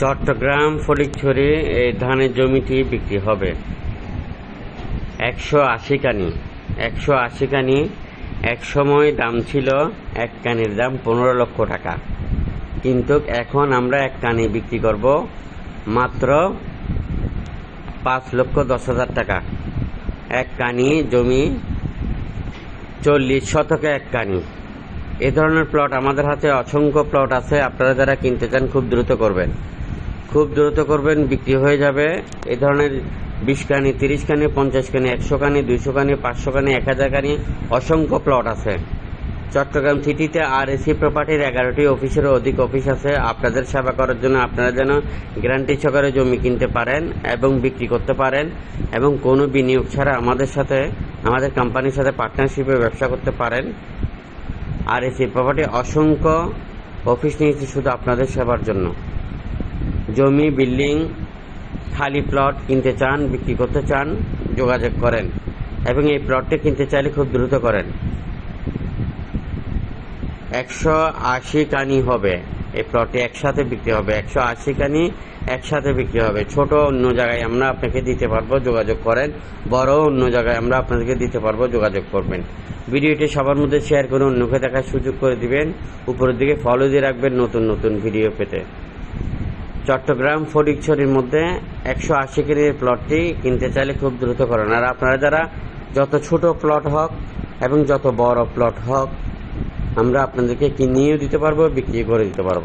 চট্টগ্রাম ফটিকছড়ি এই ধানের জমিটি বিক্রি হবে। একশো আশি কানি। একশো আশি কানি এক সময় দাম ছিল এক কানির দাম পনেরো লক্ষ টাকা। কিন্তু এখন আমরা এক কানি বিক্রি করব মাত্র পাঁচ লক্ষ দশ হাজার টাকা। এক কানি জমি চল্লিশ শতকে এক কানি। এ ধরনের প্লট আমাদের হাতে অসংখ্য প্লট আছে, আপনারা যারা কিনতে চান খুব দ্রুত করবেন। খুব দ্রুত করবেন, বিক্রি হয়ে যাবে। এই ধরনের বিশ কানি, তিরিশ কানি, পঞ্চাশ কানি, একশো কানি, দুইশো কানি, পাঁচশো কানি, এক হাজার কানি অসংখ্য প্লট আছে। চট্টগ্রাম সিটিতে আর এসি প্রপার্টির এগারোটি অফিসেরও অধিক অফিস আছে। আপনাদের সেবা করার জন্য আপনারা যেন গ্যারান্টি সহকারে জমি কিনতে পারেন এবং বিক্রি করতে পারেন এবং কোনো বিনিয়োগ ছাড়া আমাদের সাথে, আমাদের কোম্পানির সাথে পার্টনারশিপে ব্যবসা করতে পারেন। আর এসি প্রপার্টি অসংখ্য অফিস নিয়েছে শুধু আপনাদের সেবার জন্য। জমি, বিল্ডিং, খালি প্লট কিনতে চান, বিক্রি করতে চান, যোগাযোগ করেন এবং এই প্লটটি কিনতে চাইলে খুব দ্রুত করেন। একশো আশি কানি হবে। এই প্লটটি একসাথে বিক্রি হবে। একশো আশি কানি একসাথে বিক্রি হবে। ছোট অন্য জায়গায় আমরা আপনাকে দিতে পারব, যোগাযোগ করেন। বড় অন্য জায়গায় আমরা আপনাদেরকে দিতে পারব, যোগাযোগ করবেন। ভিডিওটি সবার মধ্যে শেয়ার করে অন্যকে দেখার সুযোগ করে দিবেন। উপরের দিকে ফলো দিয়ে রাখবেন নতুন নতুন ভিডিও পেতে। চট্টগ্রাম ফটিকছড়ির মধ্যে একশো আশি কেজির প্লটটি কিনতে চাইলে খুব দ্রুত করেন। আর আপনারা যারা যত ছোট প্লট হোক এবং যত বড় প্লট হোক, আমরা আপনাদেরকে কিনিয়েও দিতে পারব বিক্রি করে দিতে পারব।